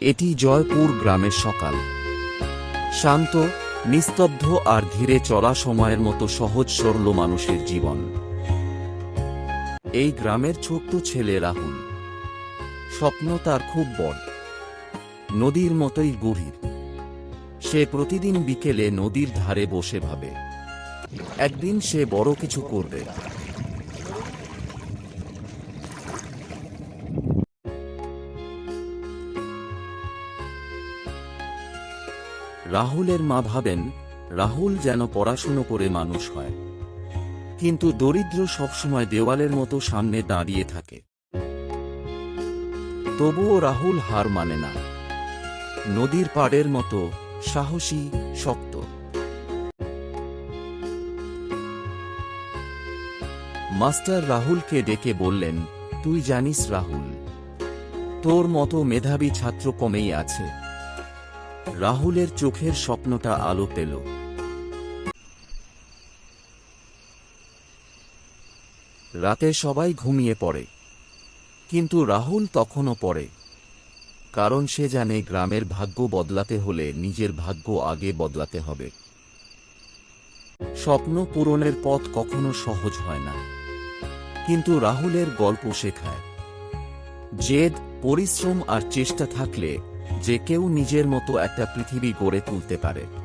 এটি জয়পুর গ্রামের সকাল। শান্ত, নিস্তব্ধ আর ধীরে চলা সময়ের মতো সহজ সরল মানুষের জীবন। এই গ্রামের ছোট্ট ছেলে রাহুল। স্বপ্ন তার খুব বড়। নদীর মতোই গভীর। সে প্রতিদিন বিকেলে নদীর ধারে বসে ভাবে। একদিন সে বড় কিছু করবে। রাহুলের মা ভাবেন, রাহুল যেন পড়াশুনো করে মানুষ হয়। কিন্তু দরিদ্র সবসময় দেওয়ালের মতো সামনে দাঁড়িয়ে থাকে। তবুও রাহুল হার মানে না। নদীর পাড়ের মতো সাহসী, শক্ত। মাস্টার রাহুলকে ডেকে বললেন, তুই জানিস রাহুল, তোর মতো মেধাবী ছাত্র কমেই আছে। রাহুলের চোখের স্বপ্নটা আলো পেল। রাতে সবাই ঘুমিয়ে পড়ে, কিন্তু রাহুল তখনও পড়ে, কারণ সে জানে গ্রামের ভাগ্য বদলাতে হলে নিজের ভাগ্য আগে বদলাতে হবে। স্বপ্ন পূরণের পথ কখনো সহজ হয় না, কিন্তু রাহুলের গল্প শেখায়। জেদ, পরিশ্রম আর চেষ্টা থাকলে যে কেউ নিজের মতো একটা পৃথিবী গড়ে তুলতে পারে।